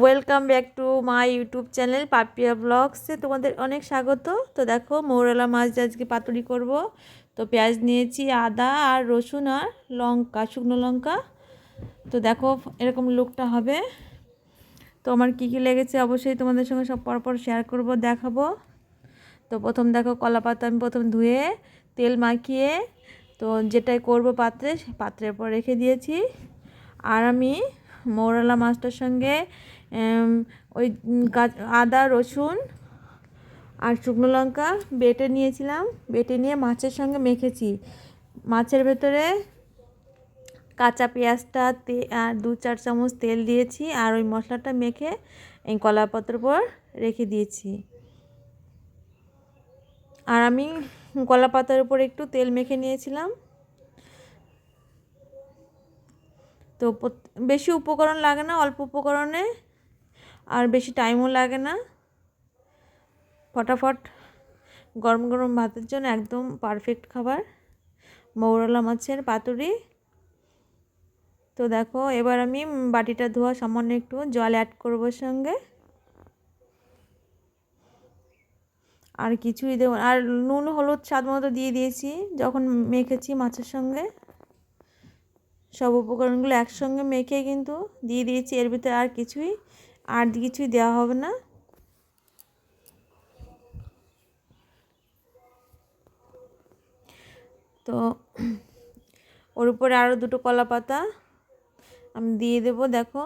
Welcome back to my YouTube channel Papiya ব্লগসে তোমাদের অনেক স্বাগত। তো দেখো, মৌরলা মাছ আজকে পাতুরি করব। তো পেঁয়াজ নিয়েছি, আদা আর রসুন আর লঙ্কা, শুকনো লঙ্কা। তো দেখো, এরকম লুকটা হবে। তো আমার কী কী লেগেছে অবশ্যই তোমাদের সঙ্গে সব পরপর শেয়ার করব, দেখাবো। তো প্রথম দেখো, কলা পাতা আমি প্রথম ধুয়ে, তেল মাখিয়ে, তো যেটাই করব পাত্রে, পাত্রের পর রেখে দিয়েছি। আর আমি মৌরালা মাছটার সঙ্গে ওই আদা, রসুন আর শুকনো লঙ্কা বেটে নিয়েছিলাম। বেটে নিয়ে মাছের সঙ্গে মেখেছি। মাছের ভেতরে কাঁচা পেঁয়াজটা, তে, আর দু চার চামচ তেল দিয়েছি আর ওই মশলাটা মেখে এই কলাপত্র পর রেখে দিয়েছি। আর আমি কলা পাতার উপর একটু তেল মেখে নিয়েছিলাম। তো বেশি উপকরণ লাগে না, অল্প উপকরণে, আর বেশি টাইমও লাগে না। ফটাফট গরম গরম ভাতের জন্য একদম পারফেক্ট খাবার। মৌরলা মাছের পাতুরি। তো দেখো, এবার আমি বাটিটা ধোয়া সামান্য একটু জল অ্যাড করব সঙ্গে। আর কিছুই দেবো আর নুন, হলুদ স্বাদ মতো দিয়ে দিয়েছি, যখন মেখেছি মাছের সঙ্গে। সব উপকরণগুলো একসঙ্গে মেখে কিন্তু দিয়ে দিয়েছি। এর ভিতরে আর কিছুই আর কিছুই দেওয়া হবে না। তো ওর উপরে আরও দুটো কলা পাতা আমি দিয়ে দেবো, দেখো।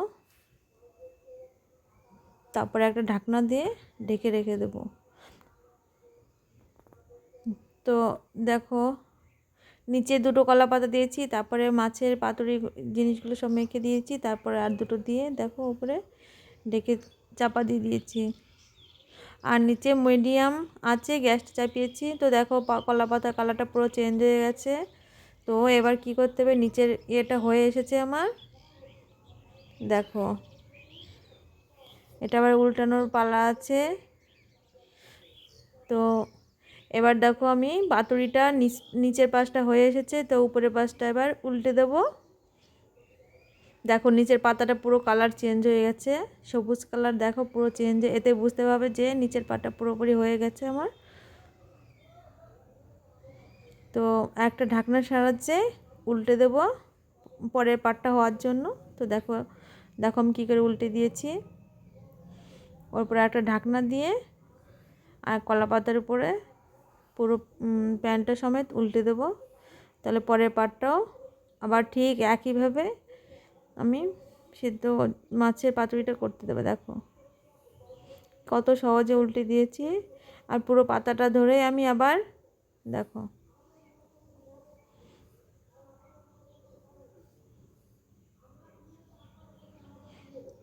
তারপরে একটা ঢাকনা দিয়ে ঢেকে রেখে দেবো। তো দেখো নিচে দুটো কলা পাতা দিয়েছি, তারপরে মাছের পাতুরি জিনিসগুলো সব মেখে দিয়েছি, তারপরে আর দুটো দিয়ে দেখো উপরে ডেকে চাপা দিয়ে দিয়েছি। আর নিচে মিডিয়াম আছে গ্যাসটা চাপিয়েছি, তো দেখো কলা পাতার কালারটা পুরো চেঞ্জ হয়ে গেছে। তো এবার কি করতে হবে, নিচের ইয়েটা হয়ে এসেছে আমার। দেখো, এটা আবার উল্টানোর পালা আছে। তো এবার দেখো আমি পাতুরিটা নিচের পাশটা হয়ে এসেছে, তো উপরের পাশটা এবার উল্টে দেব। দেখো নিচের পাতাটা পুরো কালার চেঞ্জ হয়ে গেছে, সবুজ কালার দেখো পুরো চেঞ্জ, এতে বুঝতে পারবে যে নিচের পাটা পুরোপুরি হয়ে গেছে আমার। তো একটা ঢাকনার সাহায্যে উল্টে দেব পরের পাটটা হওয়ার জন্য। তো দেখো দেখো আমি কী করে উল্টে দিয়েছি। ওর পরে একটা ঢাকনা দিয়ে আর কলা পাতার উপরে পুরো প্যান্টটা সমেত উল্টে দেবো। তাহলে পরের পাটটাও আবার ঠিক একইভাবে আমি সিদ্ধ মাছের পাতুরিটা করতে দেবো, দেখো। কত সহজে উল্টে দিয়েছি। আর পুরো পাতাটা ধরে আমি আবার, দেখো।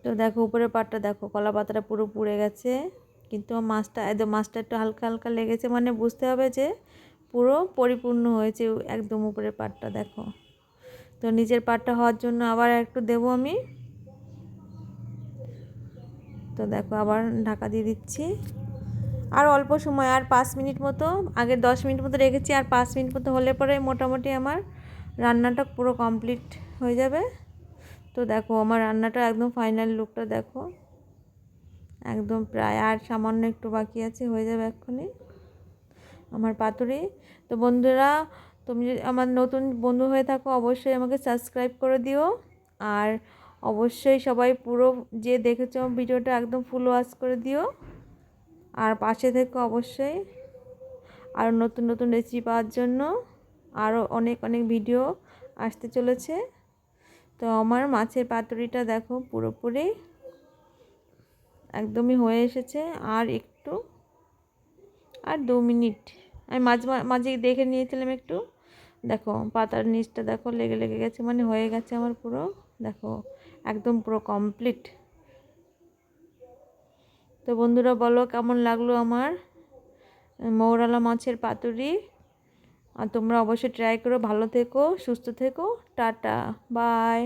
তো দেখো, উপরের পাটটা দেখো কলা পাতাটা পুরো পুড়ে গেছে। কিন্তু মাছটা একদম মাছটা একটু হালকা হালকা লেগেছে মানে বুঝতে হবে যে পুরো পরিপূর্ণ হয়েছে একদম উপরের পাটটা, দেখো। তো নিচের পাটটা হওয়ার জন্য আবার একটু দেব আমি। তো দেখো, আবার ঢাকা দিয়ে দিচ্ছি। আর অল্প সময়, আর পাঁচ মিনিট মতো, আগে দশ মিনিট মতো রেখেছি, আর পাঁচ মিনিট মতো হলে পরে মোটামুটি আমার রান্নাটা পুরো কমপ্লিট হয়ে যাবে। তো দেখো, আমার রান্নাটা একদম ফাইনাল লুকটা দেখো। একদম প্রায়, আর সামান্য একটু বাকি আছে, হয়ে যাবে এক্ষুনি আমার পাতুরি। তো বন্ধুরা, তুমি যদি আমার নতুন বন্ধু হয়ে থাকো, অবশ্যই আমাকে সাবস্ক্রাইব করে দিও। আর অবশ্যই সবাই পুরো যে দেখেছ ভিডিওটা একদম ফুল ওয়াশ করে দিও। আর পাশে থেকে অবশ্যই আরও নতুন নতুন রেসিপি পাওয়ার জন্য আরও অনেক অনেক ভিডিও আসতে চলেছে। তো আমার মাছের পাতুরিটা দেখো পুরোপুরি। একদমই হয়ে এসেছে। আর একটু, আর দু মিনিট। আমি মাঝে মাঝে দেখে নিয়েছিলাম একটু। দেখো, পাতার নিচটা দেখো, লেগে লেগে গেছে মানে হয়ে গেছে আমার পুরো। দেখো, একদম পুরো কমপ্লিট তো বন্ধুরা, বলো কেমন লাগল আমার মৌরালা মাছের পাতুরি? আর তোমরা অবশ্যই ট্রাই করো। ভালো থেকো, সুস্থ থেকো। Tata bye